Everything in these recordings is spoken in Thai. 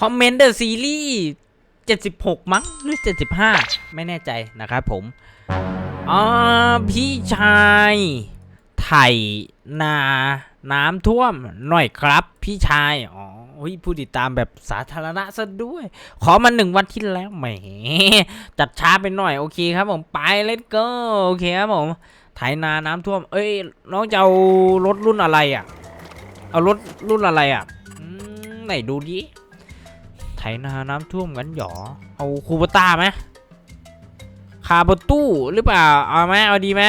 คอมเมนต์เดอะซีรีส์76 มั้งหรือ 75 ไม่แน่ใจนะครับผมอ่าพี่ชายไถนาน้ำท่วมหน่อยครับ พี่ชาย อ๋อยผู้ติดตามแบบสาธารณะซะด้วย ขอมาหนึ่งวันที่แล้วแหม จัดช้าไปหน่อย โอเคครับผม ไปเล่นก็โอเคครับผมไถนาน้ำท่วม เอ้ย น้องจะเอารถรุ่นอะไรอะ เอารถรุ่นอะไรอะไหนดูดิ ไถนาน้ำท่วมกันหยอ เอาคูปต้าไหมคาร์บตู้หรือเปล่า เอาไหมเอาดีไหม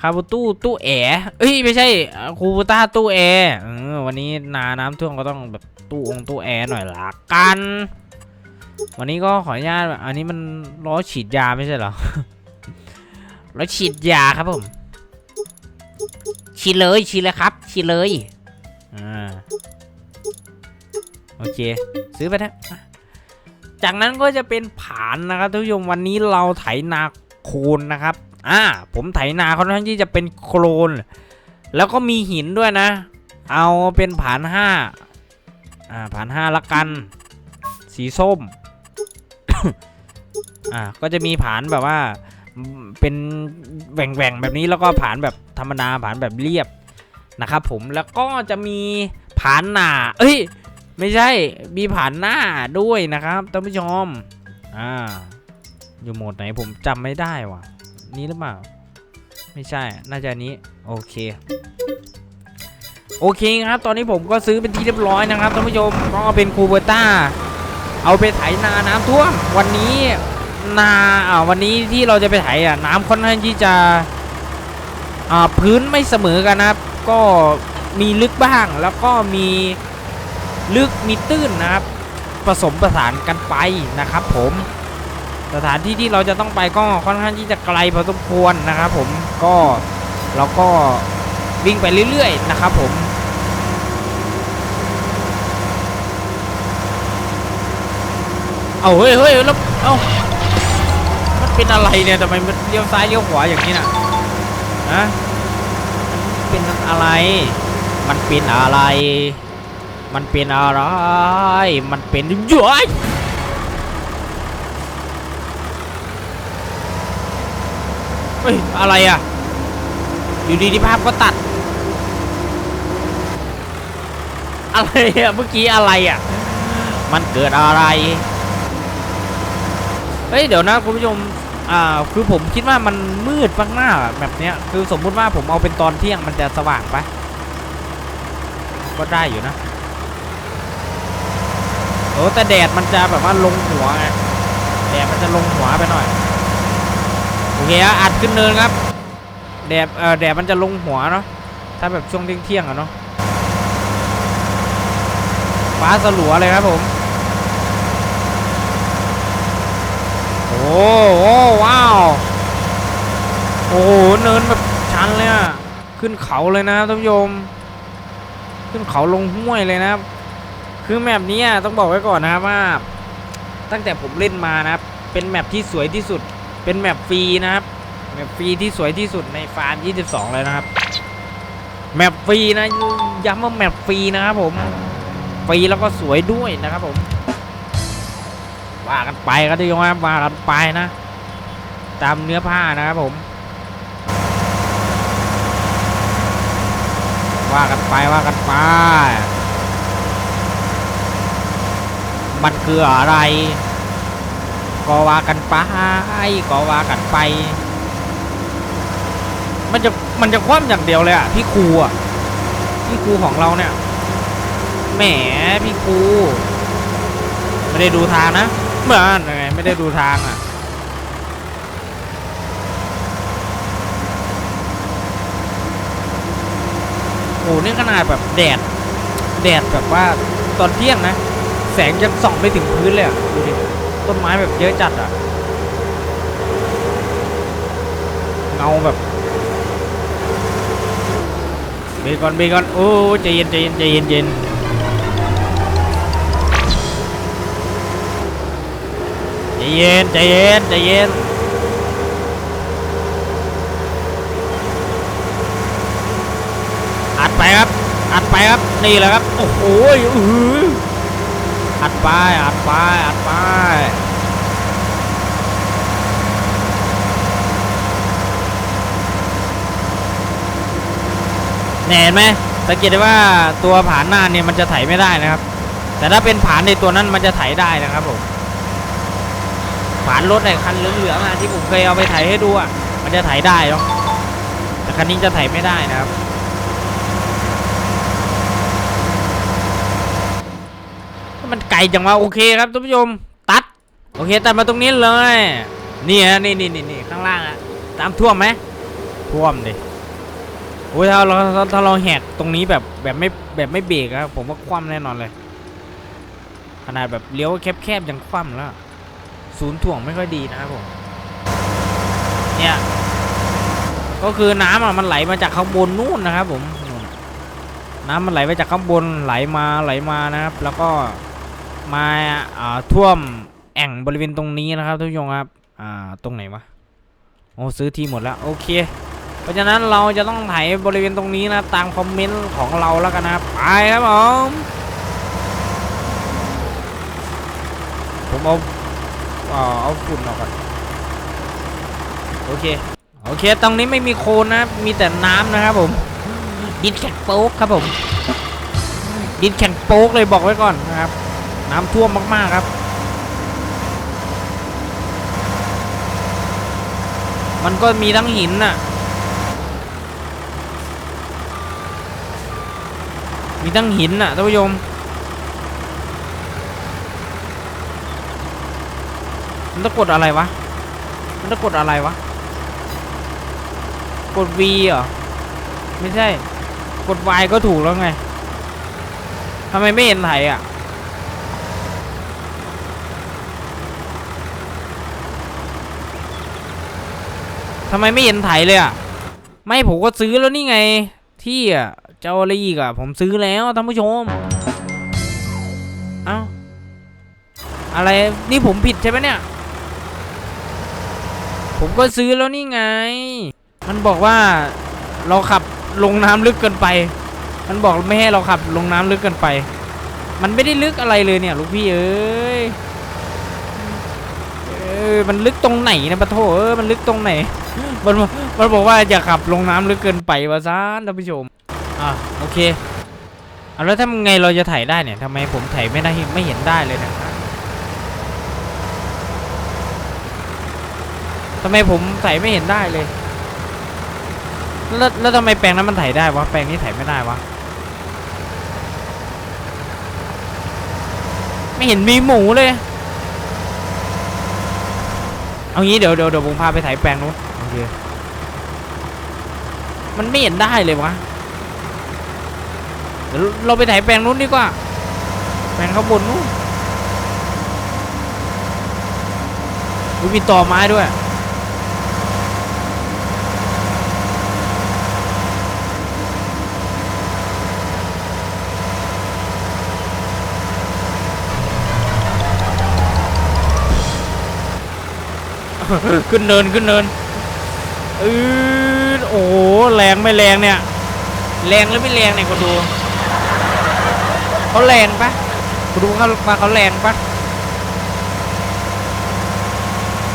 คาร์บตู้ตู้แอร์เอ้ยไม่ใช่คูปต้าตู้แอร์เออวันนี้นาน้ำท่วมก็ต้องแบบตู้องตู้แอร์หน่อยละกัน วันนี้ก็ขออนุญาตอันนี้มันล้อฉีดยาไม่ใช่เหรอล้อฉีดยาครับผมฉีดเลยฉีดเลยครับฉีดเลยอ่า โอเค ซื้อไปนะจากนั้นก็จะเป็นผานนะครับท่านผู้ชมวันนี้เราไถนาโคลนนะครับ อ่า ผมไถนาค่อนข้างที่จะเป็นโคลน แล้วก็มีหินด้วยนะ เอาเป็นผานห้าอ่าผานห้าละกัน สีส้ม อ่า ก็จะมีผานแบบว่า เป็นแหว่งๆแบบนี้แล้วก็ผานแบบธรรมดาผานแบบเรียบนะครับผม แล้วก็จะมีผานหนา เอ้ย ไม่ใช่ มีผ่านหน้าด้วยนะครับท่านผู้ชม อ่า อยู่โหมดไหนผมจำไม่ได้ว่ะ นี้หรือเปล่า ไม่ใช่ น่าจะนี้ โอเค โอเคครับ ตอนนี้ผมก็ซื้อเป็นที่เรียบร้อยนะครับท่านผู้ชม ก็เป็นคูเบอร์ต้า เอาไปไถนาน้ำท่วม วันนี้นาอ่าวันนี้ที่เราจะไปไถอะ น้ำค่อนข้างที่จะ อ่า พื้นไม่เสมอกันนะครับ ก็มีลึกบ้าง แล้วก็มี ลึกมีตื้นนะครับผสมประสานกันไปนะครับผมสถานที่ที่เราจะต้องไปก็ค่อนข้างที่จะไกลพอสมควรนะครับผมก็เราก็วิ่งไปเรื่อยๆนะครับผมเอาเฮ้ยเฮ้ยแล้วเอามันเป็นอะไรเนี่ยทำไมมันเลี้ยวซ้ายเลี้ยวขวาอย่างนี้น่ะฮะเป็นอะไร มันเป็นอะไร มันเป็นอะไร มันเป็นย้อยเฮ้ย อะไรอะ อยู่ดีๆภาพก็ตัด อะไรอะ เมื่อกี้อะไรอะ มันเกิดอะไร เฮ้ย เดี๋ยวนะคุณผู้ชม อ่า คือผมคิดว่ามันมืดมากๆแบบเนี้ย คือสมมุติว่าผมเอาเป็นตอนเที่ยงมันจะสว่างปะก็ได้อยู่นะ โอ้แต่แดดมันจะแบบว่าลงหัวไงแดดมันจะลงหัวไปหน่อยโอเคอะอัดขึ้นเนินครับแดดเออแดดมันจะลงหัวเนาะถ้าแบบช่วงเที่ยงๆอะเนาะฟ้าสลัวเลยครับผมโอ้โหว้าวโอ้โหเนินแบบชันเลยอะขึ้นเขาเลยนะครับท่านผู้ชมขึ้นเขาลงห้วยเลยนะครับ คือแมปนี้อะต้องบอกไว้ก่อนนะครับว่า ตั้งแต่ผมเล่นมานะครับเป็นแมปที่สวยที่สุด เป็นแมปฟรีนะครับแมปฟรีที่สวยที่สุดในฟาร์ม22 เลยนะครับแมปฟรีนะย้ำว่าแมปฟรีนะครับผมฟรีแล้วก็สวยด้วยนะครับผมว่ากันไปก็ได้ยงครับว่ากันไปนะ ตามเนื้อผ้านะครับผม ว่ากันไปว่ากันไป มันคืออะไร ก็ว่ากันไปก็ว่ากันไป มันจะมันจะคว่ำอย่างเดียวเลยอะพี่ครูอะพี่ครูของเราเนี่ยแหมพี่ครูไม่ได้ดูทางนะเหมือนไงไม่ได้ดูทางอะโอ้นี่ขนาดแบบแดดแดดแบบว่าตอนเที่ยงนะ แสงยังส่องไปถึงพื้นเลยอะดูดิต้นไม้แบบเยอะจัดอะเงาแบบเบรกก่อนเบรกก่อนโอ้ใจเย็นใจเย็นใจเย็นใจเย็นใจเย็นใจเย็นใจเย็นอัดไปครับอัดไปครับนี่แหละครับโอ้โหอือ อัดไปอัดไปอัดไปเห็นไหมสังเกตได้ว่าตัวผานหน้าเนี่ยมันจะไถไม่ได้นะครับ แต่ถ้าเป็นผานในตัวนั้นมันจะไถได้นะครับผมผานรถไอ้คันเหลืองๆที่ผมเคยเอาไปไถให้ดูอะมันจะไถได้เนาะแต่คันนี้จะไถไม่ได้นะครับ มันไกลจังวะโอเคครับท่านผู้ชมตัด โอเคตัดมาตรงนี้เลยนี่ฮะนี่นี่นี่นข้างล่างอะตามท่วมไหมท่วมดิโอ้ยถ้าเราถ้าเราแหกตรงนี้แบบแบบไม่แบบไม่เบรกอะผมว่าคว่ำแน่นอนเลย ขนาดแบบเลี้ยวแคบๆยังคว่ำแล้วศูนย์ถ่วงไม่ค่อยดีนะครับผมเนี่ยก็คือน้ำอะมันไหลมาจากข้างบนนู่นนะครับผมน้ำมันไหลมาจากข้างบนไหลมาไหลมานะครับ แล้วก็ มาอ่าท่วมแอ่งบริเวณตรงนี้นะครับทุกผู้ชมครับอ่าตรงไหนวะโอ้ซื้อที่หมดแล้วโอเค เพราะฉะนั้นเราจะต้องไถบริเวณตรงนี้นะตามคอมเมนต์ของเราแล้วกันนะครับไปครับผมผมเอาเอาเอาฝุ่นออกก่อนโอเคโอเค ตรงนี้ไม่มีโคลนนะมีแต่น้ำนะครับผมดินแข็งโป๊กครับผมดินแข็งโป๊กเลยบอกไว้ก่อนนะครับ น้ำท่วมมาก ๆ ครับ มันก็มีทั้งหินน่ะ มีทั้งหินน่ะท่านผู้ชมมันต้องกดอะไรวะ มันต้องกดอะไรวะ กด V เหรอ ไม่ใช่ กด Y ก็ถูกแล้วไงทำไมไม่เห็นไถอะ ทำไมไม่เห็นไถเลยอะ ไม่ผมก็ซื้อแล้วนี่ไง ที่อะเจ้าอะไรอีกอะ ผมซื้อแล้วท่านผู้ชม เอ้า อะไร นี่ผมผิดใช่ไหมเนี่ย ผมก็ซื้อแล้วนี่ไง มันบอกว่าเราขับลงน้ำลึกเกินไป มันบอกไม่ให้เราขับลงน้ำลึกเกินไป มันไม่ได้ลึกอะไรเลยเนี่ยลูกพี่เอ้ย ออมันลึกตรงไหนนะปะโถเออมันลึกตรงไหน มันมันบอกว่าอย่าขับลงน้ำลึกเกินไปวะซ่านท่านผู้ชมอะโอเคเอาแล้วทำไงเราจะถ่ายได้เนี่ยทำไมผมถ่ายไม่ได้ไม่เห็นได้เลยนี่ยทำไมผมถ่ายไม่เห็นได้เลย แล้วแล้วทำไมแปลงนั้นมันถ่ายได้วะแปลงนี้ถ่ายไม่ได้วะไม่เห็นมีหมูเลย เอางี้เดี๋ยวเดี๋ยวเดี๋ยวผมพาไปถ่ายแปลงนู้นโอเคมันไม่เห็นได้เลยวะเดี๋ยวเราไปถ่ายแปลงนู้นดีกว่า แปลงข้างบนนู้นมีต่อไม้ด้วย ขึ้นเนินขึ้นเนินอือโอ้โหแรงไม่แรงเนี่ย แรงหรือไม่แรงเนี่ยคนดูเขาแรงปะคนดูเขาว่าเขาแรงปะ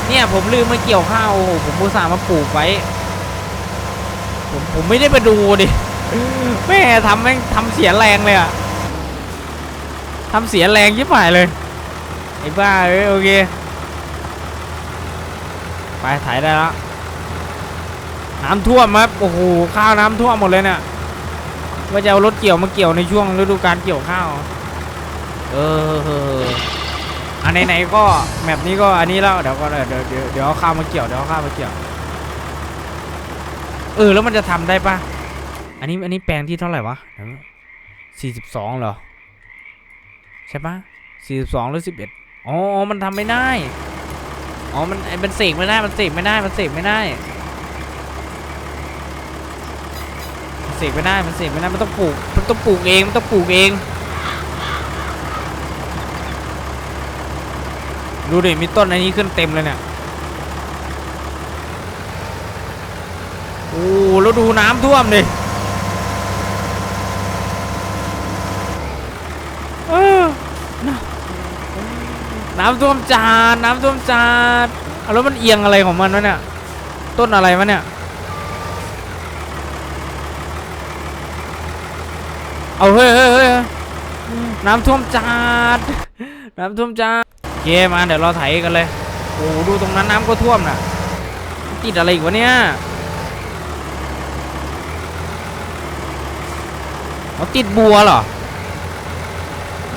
เนี่ยผมลืมมาเกี่ยวข้าวโอ้โหผมอุตส่าห์มาปลูกไว้ ผมผมไม่ได้มาดูดิแม่ทำแม่งทำเสียแรงเลยอะทำเสียแรงยิ่งหายเลยไอ้บ้าเอ้ยโอเค ถ่ายได้แล้วน้ำท่วมครับโอ้โหข้าวน้ำท่วมหมดเลยเนี่ยว่าจะเอารถเกี่ยวมาเกี่ยวในช่วงฤดูการเกี่ยวข้าว เอออันไหนๆก็แมปนี้ก็อันนี้แล้วเดี๋ยวก็เดี๋ยวเดี๋ยวเดี๋ยวเอาข้าวมาเกี่ยวเดี๋ยวเอาข้าวมาเกี่ยว เออแล้วมันจะทำได้ปะอันนี้อันนี้แปลงที่เท่าไหร่วะสี่สิบสองเหรอ ใช่ปะสี่สิบสองหรือสิบเอ็ดอ๋อ มันทำไม่ได้ อ๋อ มันไอ้มันเสกไม่ได้ มันเสกไม่ได้ มันเสกไม่ได้มันเสกไม่ได้ มันเสกไม่ได้ มันต้องปลูก มันต้องปลูกเอง มันต้องปลูกเอง ดูดิ มีต้นอันนี้ขึ้นเต็มเลยเนี่ย โอ้ แล้วดูน้ำท่วมดิเออนะำท่วมจานน้ำท่วมจานเอาแล้วมันเอียงอะไรของมันวะเนี่ย ต้นอะไรวะเนี่ย เอาเฮ้ยเฮ้ยเฮ้ยน้ำท่วมจานน้ำท่วมจานเคมาเดี๋ยวเราไถกันเลย โอ้ดูตรงนั้นน้ำก็ท่วมน่ะ ติดอะไรอีกวะเนี่ยเขาติดบัวเหรอ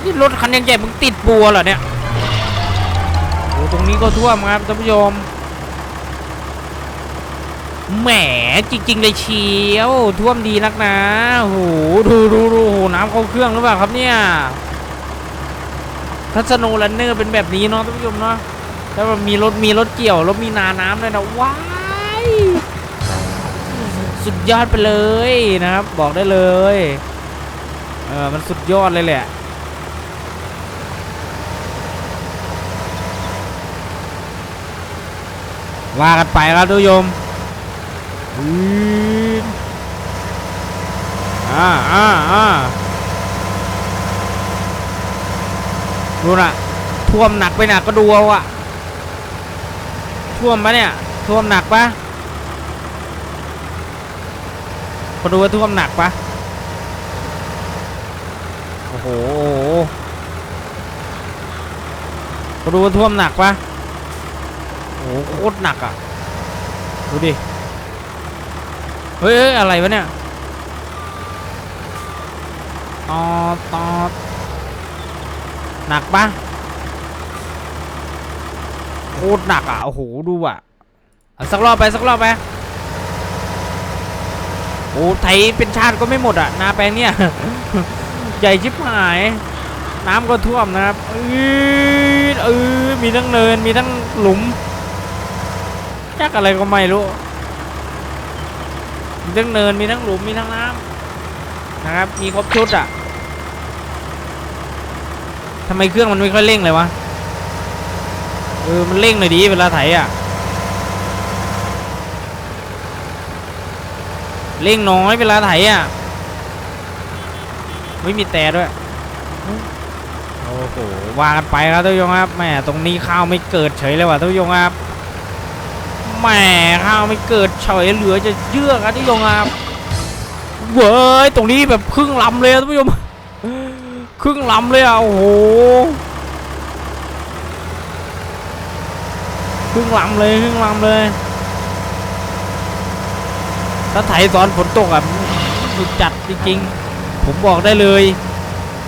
นี่รถคันยังใหญ่มึงติดบัวเหรอเนี่ย ตรงนี้ก็ท่วมครับท่านผู้ชมแหมจริงๆเลยเชียวท่วมดีนักนะโอ้โหดูดูดูโอ้โหน้ำเข้าเครื่องหรือเปล่าครับเนี่ยถ้าสโนว์รันเนอร์เป็นแบบนี้เนาะท่านผู้ชมเนาะถ้ามันมีรถมีรถเกี่ยวรถมีนาน้ำเลยนะว้ายสุดยอดไปเลยนะครับ บอกได้เลยเออมันสุดยอดเลยแหละ ว่ากันไปครับทุกโยมอืมอ่าอ่าอ่าดูน่ะท่วมหนักไปหนักก็ดูเอาอะท่วมปะเนี่ยท่วมหนักปะก็ดูว่าท่วมหนักปะโอ้โหก็ดูว่าท่วมหนักปะ โอ้โหโคตรหนักอะ ดูดิ เฮ้ยอะไรวะเนี่ยตอตอหนักปะโคตรหนักอะ โอ้โห ดูอะสักรอบไป สักรอบไป โอ้ไทยเป็นชาติก็ไม่หมดอะ นาแปลงเนี่ย ใหญ่ชิบหาย น้ำก็ท่วมนะครับเออเออมีทั้งเนิน มีทั้งหลุม จักอะไรก็ไม่รู้มีทั้งเนินมีทั้งหลุมมีทั้งน้ำนะครับ มีครบชุดอะทำไมเครื่องมันไม่ค่อยเร่งเลยวะเออมันเร่งหน่อยดีเวลาไถอะเร่งน้อยเวลาไถอะไม่มีแต่ด้วยโอ้โหว่ากันไปครับทุกท่านครับแหมตรงนี้ข้าวไม่เกิดเฉยเลยว่ะทุกท่านครับ แหมข้าวไม่เกิดเฉยเหลือจะเยื่อกันที่โรงงานเว้ยตรงนี้แบบครึ่งลำเลยท่านผู้ชมครึ่งลำเลยอะโอ้โหครึ่งลำเลยครึ่งลำเลย ถ้าไถตอนฝนตกอะสุดจัดจริงๆผมบอกได้เลย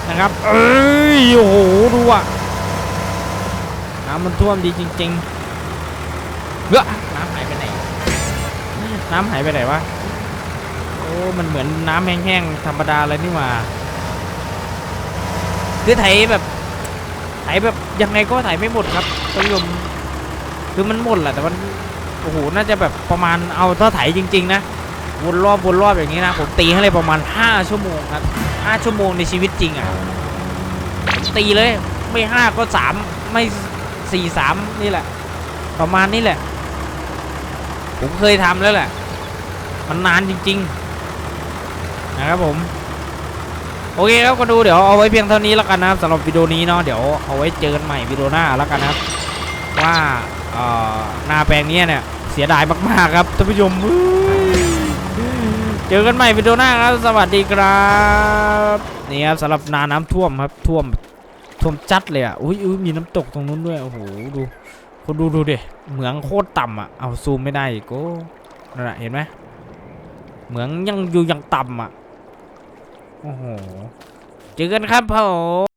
นะครับ เอ้ยโอ้โหดูอะน้ำมันท่วมดีจริง ๆ เฮ้อน้ำหายไปไหน น้ำหายไปไหนวะ โอ้ มันเหมือนน้ำแห้งๆธรรมดาเลยนี่หว่า คือไถแบบไถแบบยังไงก็ไถไม่หมดครับท่านผู้ชมคือมันหมดแหละแต่มันโอ้โหน่าจะแบบประมาณเอาถ้าไถจริง ๆ นะวนรอบวนรอบอย่างนี้นะผมตีให้เลยประมาณ 5 ชั่วโมงครับ 5 ชั่วโมงในชีวิตจริงอะผมตีเลยไม่ 5 ก็ 3 ไม่ 4 3 นี่แหละ ประมาณนี้แหละ ผมเคยทำแล้วแหละ มันนานจริง ๆ นะครับผม โอเคครับก็ดูเดี๋ยวเอาไว้เพียงเท่านี้แล้วกันนะครับสำหรับวิดีโอนี้เนาะเดี๋ยวเอาไว้เจอกันใหม่วิดีโอหน้าแล้วกันนะครับ ว่าเอ่อนาแปลงเนี้ยเนี่ยเสียดายมากๆครับท่านผู้ชมเจอกันใหม่วิดีโอหน้าครับ สวัสดีครับนี่ครับสำหรับนาน้ำท่วมครับท่วมท่วมจัดเลยอะอุ้ยอุ้ยมีน้ำตกตรงนู้นด้วยโอ้โหดู คนดูดูดิเหมืองโคตรต่ำอะ เอาซูมไม่ได้อีกโอ้นั่นแหละเห็นไหมเหมืองยังอยู่ยังต่ำอะ โอ้โห เจอกันครับผม